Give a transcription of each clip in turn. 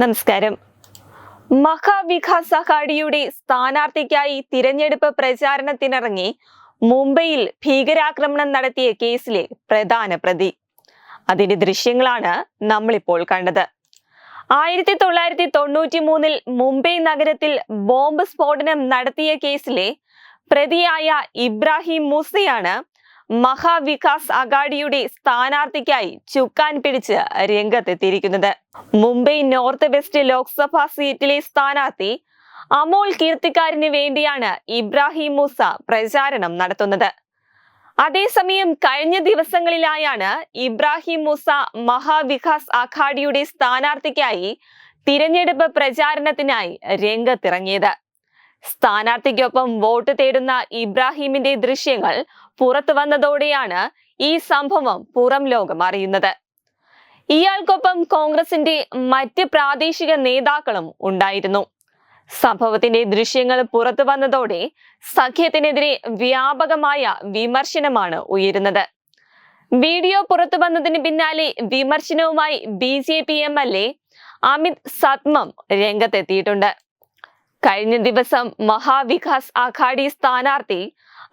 നമസ്കാരം. മഹാവികാസ് അഘാഡിയുടെ സ്ഥാനാർത്ഥിക്കായി തിരഞ്ഞെടുപ്പ് പ്രചാരണത്തിനിറങ്ങി മുംബൈയിൽ ഭീകരാക്രമണം നടത്തിയ കേസിലെ പ്രധാന പ്രതി. അതിന്റെ ദൃശ്യങ്ങളാണ് നമ്മളിപ്പോൾ കണ്ടത്. ആയിരത്തി തൊള്ളായിരത്തി തൊണ്ണൂറ്റി മൂന്നിൽ മുംബൈ നഗരത്തിൽ ബോംബ് സ്ഫോടനം നടത്തിയ കേസിലെ പ്രതിയായ ഇബ്രാഹിം മൂസയാണ് മഹാവികാസ് അഗാഡിയുടെ സ്ഥാനാർത്ഥിക്കായി ചുക്കാൻ പിടിച്ച് രംഗത്തെത്തിയിരിക്കുന്നത്. മുംബൈ നോർത്ത് വെസ്റ്റ് ലോക്സഭാ സീറ്റിലെ സ്ഥാനാർത്ഥി അമോൾ കീർത്തിക്കാരന് വേണ്ടിയാണ് ഇബ്രാഹിം മൂസ പ്രചാരണം നടത്തുന്നത്. അതേസമയം കഴിഞ്ഞ ദിവസങ്ങളിലായാണ് ഇബ്രാഹിം മൂസ മഹാവികാസ് അഖാഡിയുടെ സ്ഥാനാർത്ഥിക്കായി തിരഞ്ഞെടുപ്പ് പ്രചാരണത്തിനായി രംഗത്തിറങ്ങിയത്. സ്ഥാനാർത്ഥിക്കൊപ്പം വോട്ട് തേടുന്ന ഇബ്രാഹിമിന്റെ ദൃശ്യങ്ങൾ പുറത്തു വന്നതോടെയാണ് ഈ സംഭവം പുറം ലോകം അറിയുന്നത്. ഇയാൾക്കൊപ്പം കോൺഗ്രസിന്റെ മറ്റ് പ്രാദേശിക നേതാക്കളും ഉണ്ടായിരുന്നു. സംഭവത്തിന്റെ ദൃശ്യങ്ങൾ പുറത്തു വന്നതോടെ സഖ്യത്തിനെതിരെ വ്യാപകമായ വിമർശനമാണ് ഉയരുന്നത്. വീഡിയോ പുറത്തു വന്നതിന് പിന്നാലെ വിമർശനവുമായി B J P M L A Amit Satam രംഗത്തെത്തിയിട്ടുണ്ട്. കഴിഞ്ഞ ദിവസം മഹാവികാസ് അഘാഡി സ്ഥാനാർത്ഥി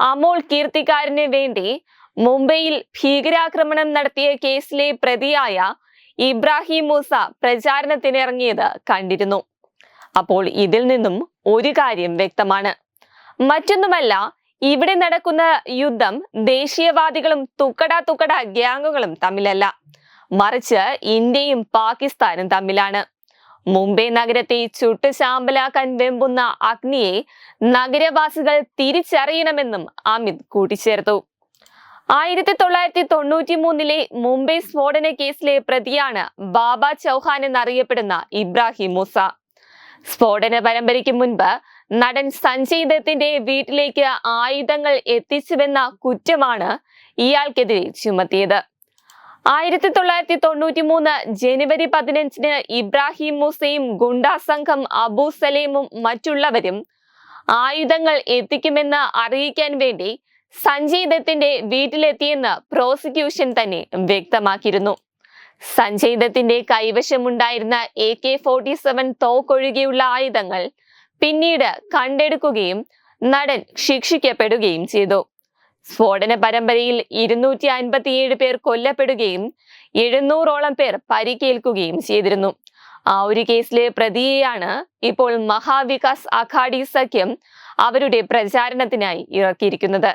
അമോൾ കീർത്തിക്കാരന് വേണ്ടി മുംബൈയിൽ ഭീകരാക്രമണം നടത്തിയ കേസിലെ പ്രതിയായ ഇബ്രാഹിം മൂസ പ്രചാരണത്തിനിറങ്ങിയത് കണ്ടിരുന്നു. അപ്പോൾ ഇതിൽ നിന്നും ഒരു കാര്യം വ്യക്തമാണ്. മറ്റൊന്നുമല്ല ഇവിടെ നടക്കുന്ന യുദ്ധം ദേശീയവാദികളും തുക്കട തുക്കട ഗ്യാങ്ങുകളും തമ്മിലല്ല. മറിച്ച് ഇന്ത്യയും പാകിസ്ഥാനും തമ്മിലാണ്. മുംബൈ നഗരത്തെ ചുട്ടു ശാമ്പലാക്കാൻ വെമ്പുന്ന അഗ്നിയെ നഗരവാസികൾ തിരിച്ചറിയണമെന്നും അമിത് കൂട്ടിച്ചേർത്തു. ആയിരത്തി തൊള്ളായിരത്തി തൊണ്ണൂറ്റി മൂന്നിലെ മുംബൈ സ്ഫോടന കേസിലെ പ്രതിയാണ് ബാബ ചൗഹാൻ എന്നറിയപ്പെടുന്ന ഇബ്രാഹിം മൂസ. സ്ഫോടന പരമ്പരയ്ക്ക് മുൻപ് നടൻ സഞ്ജയ് ദത്തിന്റെ വീട്ടിലേക്ക് ആയുധങ്ങൾ എത്തിച്ചുവെന്ന കുറ്റമാണ് ഇയാൾക്കെതിരെ ചുമത്തിയത്. ആയിരത്തി തൊള്ളായിരത്തി തൊണ്ണൂറ്റി മൂന്ന് ജനുവരി പതിനഞ്ചിന് ഇബ്രാഹിം മൂസയും ഗുണ്ടാ സംഘം അബു സലീമും മറ്റുള്ളവരും ആയുധങ്ങൾ എത്തിക്കുമെന്ന് അറിയിക്കാൻ വേണ്ടി സഞ്ജയ് ദത്തിന്റെ വീട്ടിലെത്തിയെന്ന് പ്രോസിക്യൂഷൻ തന്നെ വ്യക്തമാക്കിയിരുന്നു. സഞ്ജയ് ദത്തിന്റെ കൈവശമുണ്ടായിരുന്ന എ കെ ഫോർട്ടി സെവൻ തോക്കൊഴികെയുള്ള ആയുധങ്ങൾ പിന്നീട് കണ്ടെടുക്കുകയും നടൻ ശിക്ഷിക്കപ്പെടുകയും ചെയ്തു. സ്ഫോടന പരമ്പരയിൽ ഇരുന്നൂറ്റി അൻപത്തിയേഴ് പേർ കൊല്ലപ്പെടുകയും എഴുന്നൂറോളം പേർ പരിക്കേൽക്കുകയും ചെയ്തിരുന്നു. ആ ഒരു കേസിലെ പ്രതിയെയാണ് ഇപ്പോൾ മഹാവികാസ് അഘാഡി സഖ്യം അവരുടെ പ്രചാരണത്തിനായി ഇറക്കിയിരിക്കുന്നത്.